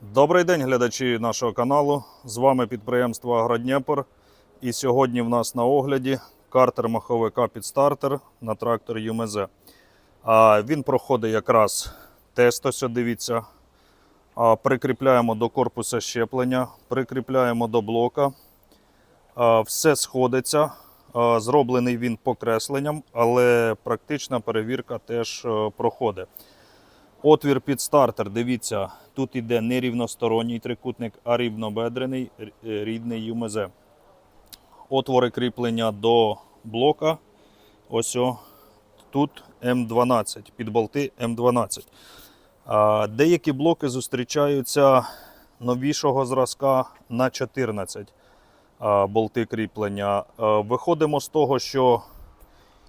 Добрий день, глядачі нашого каналу. З вами підприємство Агродніпр. І сьогодні в нас на огляді картер маховика підстартер на трактор ЮМЗ. А, Він проходить якраз тест, ось дивіться. А, Прикріпляємо до корпуса щеплення, прикріпляємо до блока. А, Все сходиться. Зроблений він покресленням, але практична перевірка теж е, проходить. Отвір під стартер, дивіться, тут іде не рівносторонній трикутник, а рівнобедрений е, рідний ЮМЗ. Отвори кріплення до блока. Ось о, тут М12, під болти М12. А, Деякі блоки зустрічаються новішого зразка на 14 а, болти кріплення. А, Виходимо з того, що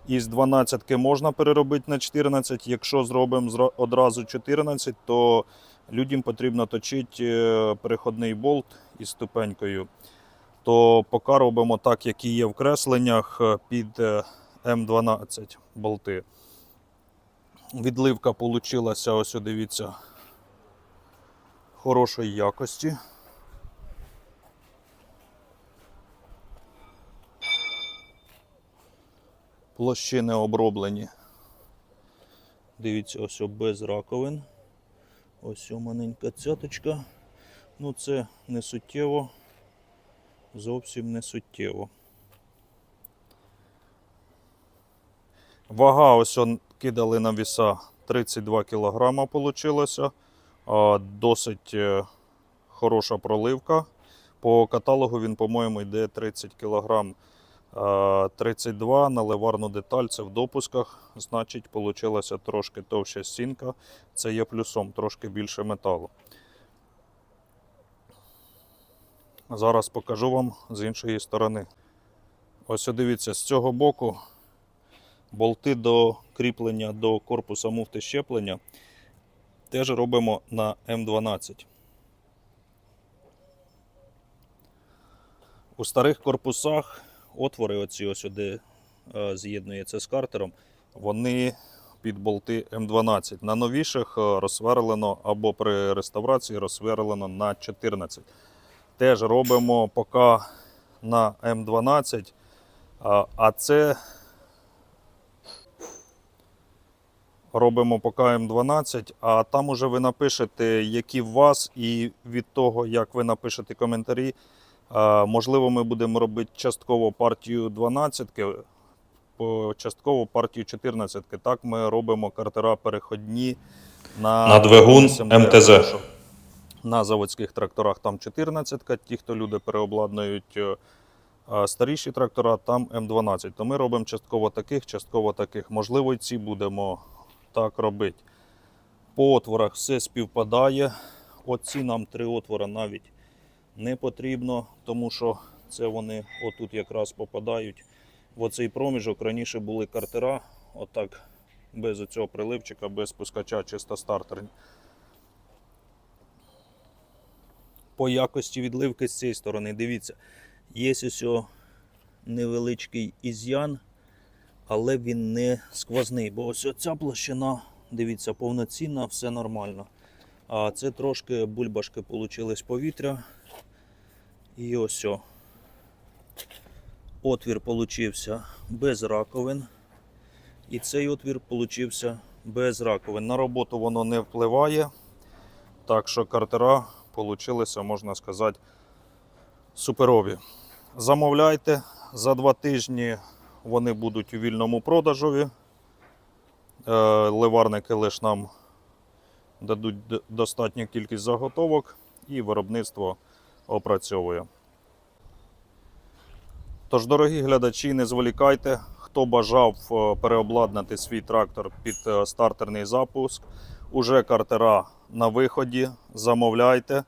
із 12 можна переробити на 14. Якщо зробимо одразу 14, то людям потрібно точити е, переходний болт із ступенькою. То поки робимо так, як і є в кресленнях е, під е, М12 болти. Відливка вийшла, ось дивіться, хорошої якості. Площини оброблені. Дивіться, ось без раковин. Ось о, маленька цяточка. Ну, це не суттєво. Зовсім не суттєво. Вага ось он кидали на віса 32 кг получилося. Досить е, хороша проливка. По каталогу він, по-моєму, йде 30 кг. Е, 32 на ливарну деталь це в допусках. Значить, вийшла трошки товща стінка. Це є плюсом, трошки більше металу. Зараз покажу вам з іншої сторони. Ось дивіться, з цього боку болти до кріплення до корпуса муфти щеплення теж робимо на М12. У старих корпусах отвори, оці де е, з'єднується з картером, вони під болти М12. На новіших е, розсверлено або при реставрації розсверлено на 14. Теж робимо поки на М12, а, а це робимо поки М12, а там уже ви напишете, які в вас, і від того, як ви напишете коментарі, можливо, ми будемо робити частково партію 12, по- частково партію 14. Так ми робимо картера переходні на, На двигун СМТ, МТЗ. На заводських тракторах там 14, ті, хто люди переобладнують е, старіші трактора, там М12. То ми робимо частково таких, частково таких. Можливо, і ці будемо так робити. По отворах все співпадає. Оці нам три отвора навіть не потрібно, тому що це вони отут якраз попадають в оцей проміжок. Раніше були картера, отак, без цього приливчика, без пускача, чисто стартерні. По якості відливки з цієї сторони, дивіться, є ось невеличкий ізян, але він не сквозний, бо ось ця площина, дивіться, повноцінна, все нормально. А це трошки бульбашки получились повітря. І ось. о. Отвір получився без раковин. І цей отвір получився без раковин. На роботу воно не впливає. Так що картера получилися, можна сказати, суперові. Замовляйте. За два тижні вони будуть у вільному продажові. Е, Ливарники лише нам дадуть достатню кількість заготовок і виробництво опрацьовує. Тож, дорогі глядачі, не зволікайте. Хто бажав е, переобладнати свій трактор під е, стартерний запуск, уже картера на виході. Замовляйте,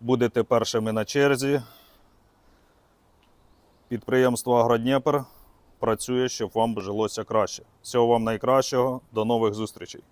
будете першими на черзі. Підприємство Агродніпр працює, щоб вам жилося краще. Всього вам найкращого, до нових зустрічей!